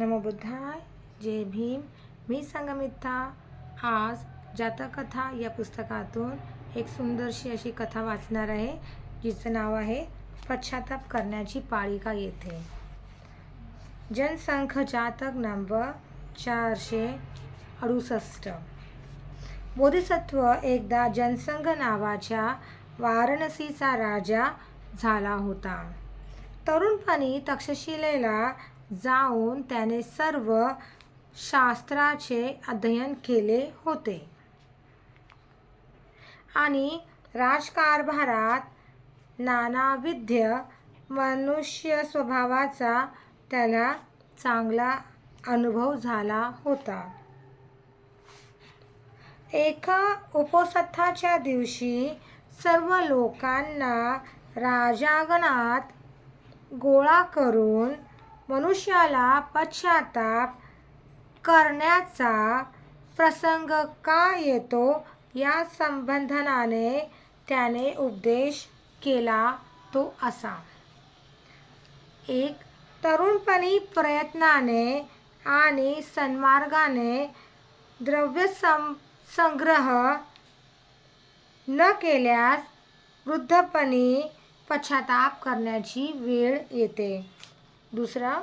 नमो बुद्धाय. जय भीम. मी संगमित्ता. आज जातकथा या पुस्तकातून एक सुंदरशी अशी कथा वाचणार आहे जिचं नाव आहे पश्चाताप करण्याची पाळिका येथे. जनसंख जातक नंबर चारशे अडुसष्ट. बोधिसत्व एकदा जनसंघ नावाच्या वाराणसीचा राजा झाला होता. तरुणपणी तक्षशिलेला जाऊन त्याने सर्व शास्त्राचे अध्ययन केले होते. आणि राजकारभारात नानाविध्य मनुष्य स्वभावाचा त्याला चांगला अनुभव झाला होता. एका उपोत्सवाच्या दिवशी सर्व लोकांना राजागणात गोळा करून मनुष्याला पश्चाताप करण्याचा प्रसंग का येतो या संबंधनाने त्याने उपदेश केला तो असा. एक तरुणपणी प्रयत्नाने आणि सन्मार्गाने द्रव्य सं संग्रह न केल्यास वृद्धपणी पश्चाताप करण्याची वेळ येते. दुसरं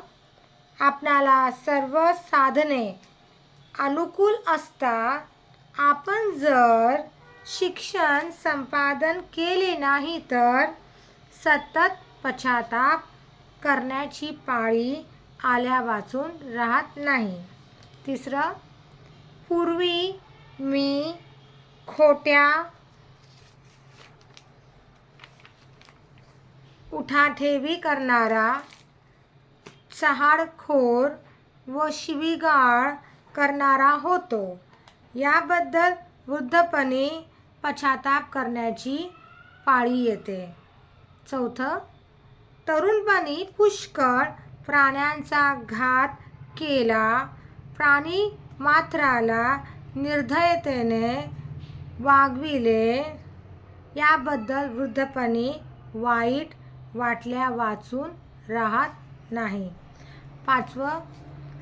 आपणाला सर्व साधने अनुकूल असता आपण जर शिक्षण संपादन केले नाही तर सतत पश्चाताप करण्याची पाळी आल्या वाचून राहत नाही. तिसरं पूर्वी मी खोट्या उठाठेवी करणारा चहाडखोर व शिवीगाळ करणारा होतो. याबद्दल वृद्धपणे पश्चाताप करण्याची पाळी येते. चौथं तरुणपणी पुष्कळ प्राण्यांचा घात केला. प्राणी मात्राला निर्धयतेने वागविले. याबद्दल वृद्धपणे वाईट वाटल्या वाचून राहत नाही. पाचवं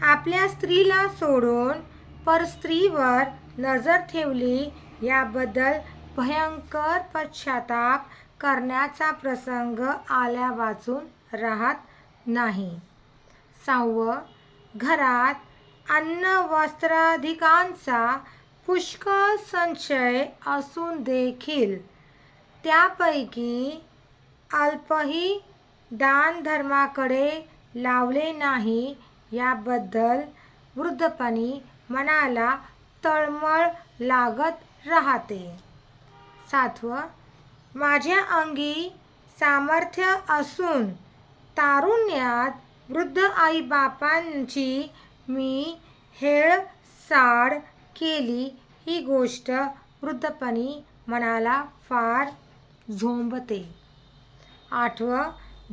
आपल्या स्त्रीला सोडून परस्त्रीवर नजर ठेवली याबद्दल भयंकर पश्चाताप करण्याचा प्रसंग आल्या वाचून राहत नाही. सहावं घरात अन्न वस्त्राधिकांचा पुष्कळ संचय असून देखील त्यापैकी अल्पही दानधर्माकडे लावले नाही. याबद्दल वृद्धपणी मनाला तळमळ लागत राहते. सातवं माझ्या अंगी सामर्थ्य असून तारुण्यात वृद्ध आईबापांची मी हेळसाड केली. ही गोष्ट वृद्धपणी मनाला फार झोंबते. आठवं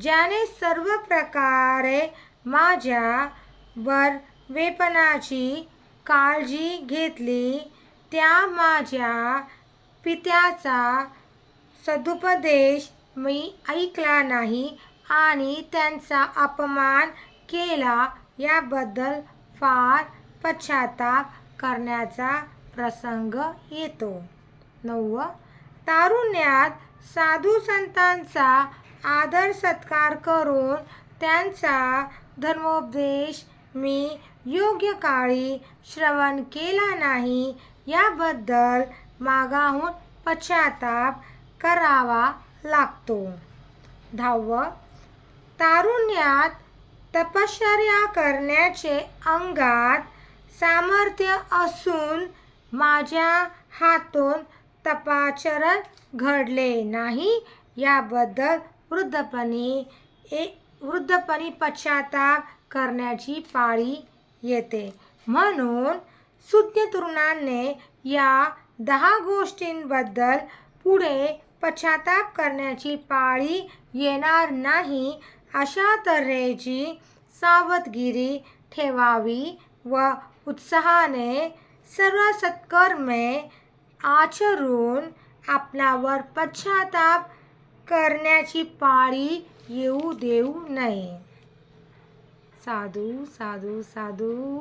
ज्याने सर्व प्रकारे माझ्या बरवेपणाची काळजी घेतली त्या माझ्या पित्याचा सदुपदेश मी ऐकला नाही आणि त्यांचा अपमान केला याबद्दल फार पश्चाताप करण्याचा प्रसंग येतो. नववं. तारुण्यात साधू संतांचा आदर सत्कार करून त्यांचा धर्मोपदेश मी योग्य काळी श्रवण केला नाही याबद्दल मागाहून पश्चाताप करावा लागतो. दहावं तारुण्यात तपश्चर्या करण्याचे अंगात सामर्थ्य असून माझ्या हातून तपाचरण घडले नाही याबद्दल वृद्धपणी ए वृद्धपणी पश्चाताप करण्याची पाळी येते. म्हणून सुज्ञ तरुणांनी या दहा गोष्टींबद्दल पुढे पश्चाताप करण्याची पाळी येणार नाही अशा तऱ्हेची सावधगिरी ठेवावी व उत्साहाने सर्व सत्कर्मे आचरून आपणावर पश्चाताप करण्याची पाळी येऊ देऊ नये. साधू साधू साधू.